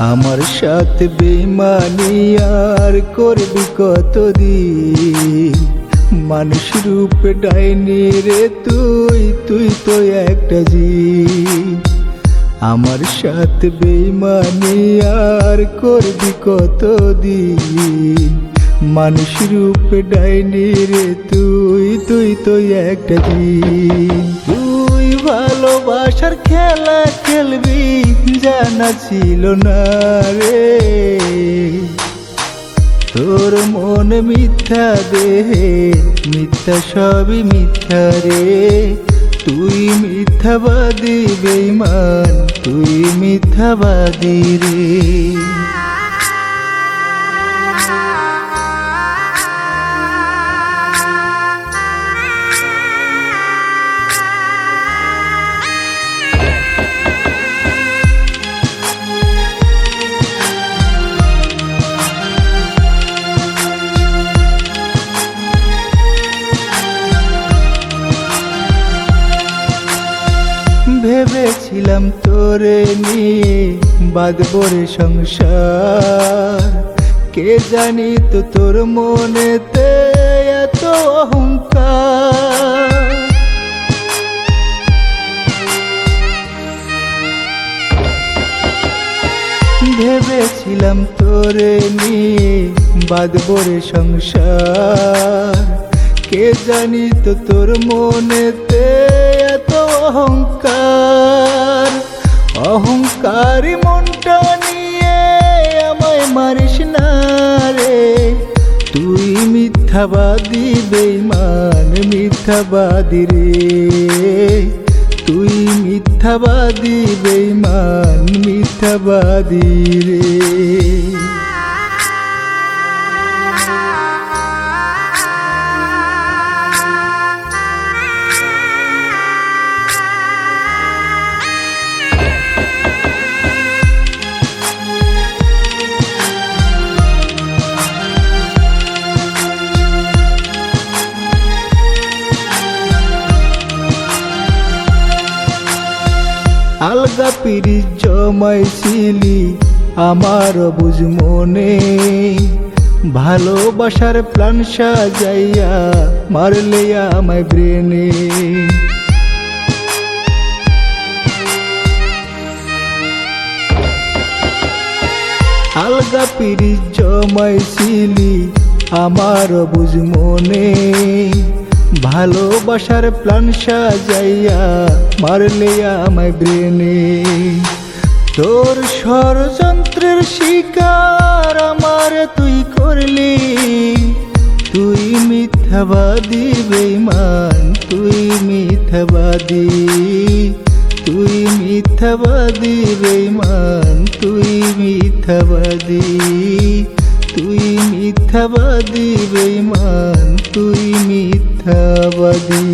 আমার সাথে বেমানি আর করবি কতদিন? মানুষ রূপে ডাইনি রে তুই তুই তো একটা জি আমার সাথে বেমানি আর করবি কতদিন? মানুষ রূপে ডাইনি রে তুই তুই তো একটা দিন ভালোবাসার খেলা খেলবি, জানা ছিল না রে। তোর মন মিথ্যা দে মিথ্যা সবই মিথ্যা রে। তুই মিথ্যাবাদী বেইমান তুই মিথ্যাবাদী রে। ভেবেছিলাম তোরে নিয়ে বাদবরে সংসার। কে জানি তো তোর মনেতে এত অহংকার। ভেবেছিলাম তোরে নিয়ে বাদবরে সংসার। কে জানি তো তোর মনেতে অহংকার। অহংকারী মনটা নিয়ে আমায় মারিস না রে। তুই মিথ্যাবাদী বেইমান মিথ্যাবাদী রে। তুই মিথ্যাবাদী বেইমান মিথ্যাবাদী রে। আলগা পিরি জমাইছিলি আমার বুঝ মনে। ভালোবাসার প্ল্যান সাজাইয়া মারলে আমায় ব্রেনে। আলগা পিরি জমাইছিলি আমার বুঝ মনে। ভালোবাসার প্ল্যান সাজাইয়া মারলে আমায় ব্রেনে। তোর ষড়যন্ত্রের শিকার আমার তুই করলি। তুই মিথ্যাবাদী বেইমান তুই মিথ্যাবাদী। তুই মিথ্যাবাদী বেইমান তুই মিথ্যাবাদী। তুই মিথ্যাবাদী বেইমান তুই মিথ্যাবাদী